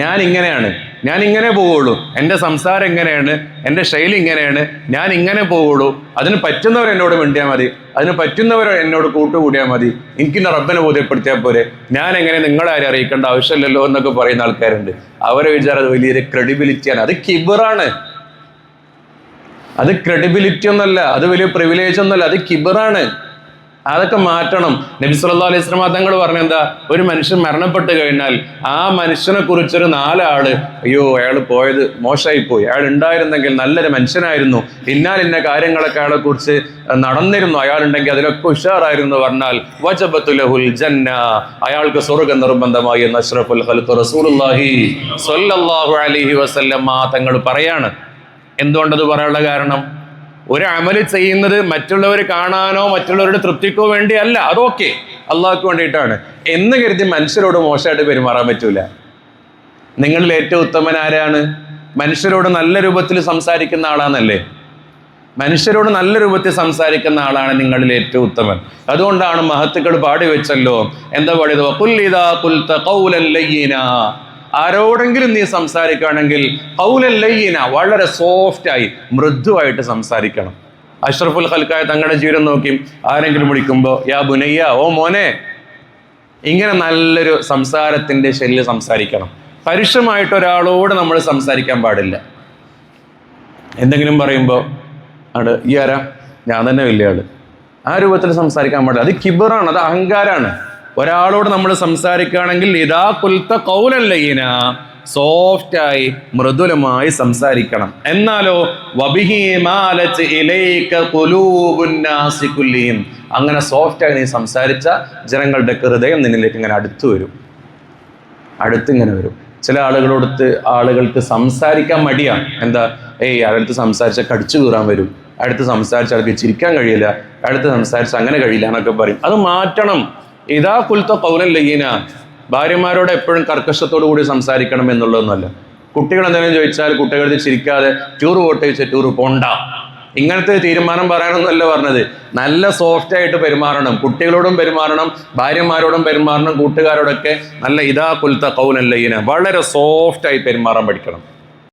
ഞാൻ ഇങ്ങനെയാണ് ഞാൻ ഇങ്ങനെ പോവുള്ളൂ. എന്റെ സംസാരം എങ്ങനെയാണ് എന്റെ ശൈലി ഇങ്ങനെയാണ്. ഞാൻ ഇങ്ങനെ പോവുള്ളൂ. അതിന് പറ്റുന്നവർ എന്നോട് മിണ്ടിയാൽ മതി. അതിന് പറ്റുന്നവർ എന്നോട് കൂട്ടുകൂടിയാൽ മതി. എനിക്ക് എന്റെ റബ്ബനെ ബോധ്യപ്പെടുത്തിയാൽ പോരെ. ഞാൻ എങ്ങനെ നിങ്ങളെ ആരും അറിയിക്കേണ്ട ആവശ്യമില്ലല്ലോ എന്നൊക്കെ പറയുന്ന ആൾക്കാരുണ്ട്. അവരെ വിചാരം അത് വലിയൊരു ക്രെഡിബിലിറ്റിയാണ് അത് കിബറാണ്. അത് ക്രെഡിബിലിറ്റി ഒന്നല്ല. അത് വലിയ പ്രിവിലേജ് ഒന്നല്ല. അത് കിബറാണ്. അതൊക്കെ മാറ്റണം. നബി സല്ലാ അലൈഹി സ്വലമ തങ്ങൾ പറഞ്ഞ എന്താ? ഒരു മനുഷ്യൻ മരണപ്പെട്ട് കഴിഞ്ഞാൽ ആ മനുഷ്യനെ കുറിച്ചൊരു നാലാൾ അയ്യോ അയാൾ പോയത് മോശമായി പോയി. അയാൾ ഉണ്ടായിരുന്നെങ്കിൽ നല്ലൊരു മനുഷ്യനായിരുന്നു. ഇന്നാൽ ഇന്ന കാര്യങ്ങളൊക്കെ അയാളെ കുറിച്ച് നടന്നിരുന്നു. അയാൾ ഉണ്ടെങ്കിൽ അതിലൊക്കെ ഉഷാറായിരുന്നു പറഞ്ഞാൽ വജബത്തുലഹുൽ ജന്ന. അയാൾക്ക് സ്വർഗം നിർബന്ധമായി എന്ന് അഷ്റഫുൽ തങ്ങൾ പറയാണ്. എന്തുകൊണ്ടത് പറയാനുള്ള കാരണം? ഒരു അമൽ ചെയ്യുന്നത് മറ്റുള്ളവർ കാണാനോ മറ്റുള്ളവരുടെ തൃപ്തിക്കോ വേണ്ടിയല്ല. അതൊക്കെ അള്ളാഹ്ക്ക് വേണ്ടിയിട്ടാണ്. എന്ന് കരുതി മനുഷ്യരോട് മോശമായിട്ട് പെരുമാറാൻ പറ്റൂല. നിങ്ങളിൽ ഏറ്റവും ഉത്തമൻ ആരാണ്? മനുഷ്യരോട് നല്ല രൂപത്തിൽ സംസാരിക്കുന്ന ആളാണല്ലേ മനുഷ്യരോട് നല്ല രൂപത്തിൽ സംസാരിക്കുന്ന ആളാണ് നിങ്ങളിൽ ഏറ്റവും ഉത്തമൻ. അതുകൊണ്ടാണ് മഹത്തുക്കൾ പാടി വെച്ചല്ലോ. എന്താ പാടിയത്? ആരോടെങ്കിലും നീ സംസാരിക്കുകയാണെങ്കിൽ ഹൗലല്ലയ്യന വളരെ സോഫ്റ്റായി മൃദുവായിട്ട് സംസാരിക്കണം. അഷ്റഫുൽ ഹൽക്കായ തങ്ങളുടെ ജീവിതം നോക്കി ആരെങ്കിലും വിളിക്കുമ്പോൾ യാ ബുനയ്യ ഓ മോനെ ഇങ്ങനെ നല്ലൊരു സംസാരത്തിന്റെ ശല്യം സംസാരിക്കണം. പരുഷമായിട്ട് ഒരാളോട് നമ്മൾ സംസാരിക്കാൻ പാടില്ല. എന്തെങ്കിലും പറയുമ്പോൾ ആണ് ഈ ആരാ? ഞാൻ തന്നെ വലിയ ആൾ. ആ രൂപത്തിൽ സംസാരിക്കാൻ പാടില്ല. അത് കിബറാണ് അത് അഹങ്കാരാണ്. ഒരാളോട് നമ്മൾ സംസാരിക്കുകയാണെങ്കിൽ ഇതാ കുൽത്ത സോഫ്റ്റ് സോഫ്റ്റായി മൃദുലമായി സംസാരിക്കണം എന്നാലോ. അങ്ങനെ സോഫ്റ്റായി നീ സംസാരിച്ച ജനങ്ങളുടെ ഹൃദയം നിന്നിലേക്ക് ഇങ്ങനെ അടുത്തു വരും. അടുത്തിങ്ങനെ വരും. ചില ആളുകളോടത്ത് ആളുകൾക്ക് സംസാരിക്കാൻ മടിയാണ് എന്താ? ഏയ് അടുത്ത് സംസാരിച്ച കടിച്ചു കീറാൻ വരും. അടുത്ത് സംസാരിച്ച ആൾക്ക് ചിരിക്കാൻ കഴിയില്ല. അടുത്ത് സംസാരിച്ച അങ്ങനെ കഴിയില്ല എന്നൊക്കെ പറയും. അത് മാറ്റണം. ഇതാ കുൽത്ത പൗരൻ ലയ്യന ഭാര്യമാരോട് എപ്പോഴും കർക്കശത്തോടു കൂടി സംസാരിക്കണം എന്നുള്ളതൊന്നുമല്ല. കുട്ടികൾ എന്തെങ്കിലും ചോദിച്ചാൽ കുട്ടികൾ ചിരിക്കാതെ ടൂർ പോട്ടേച്ച് ടൂർ പോണ്ട. ഇങ്ങനത്തെ തീരുമാനം പറയാനൊന്നുമല്ല പറഞ്ഞത്. നല്ല സോഫ്റ്റ് ആയിട്ട് പെരുമാറണം. കുട്ടികളോടും പെരുമാറണം ഭാര്യമാരോടും പെരുമാറണം കൂട്ടുകാരോടൊക്കെ നല്ല ഇതാ കുൽത്ത കൗനല്ലയ്യന വളരെ സോഫ്റ്റായി പെരുമാറാൻ പഠിക്കണം.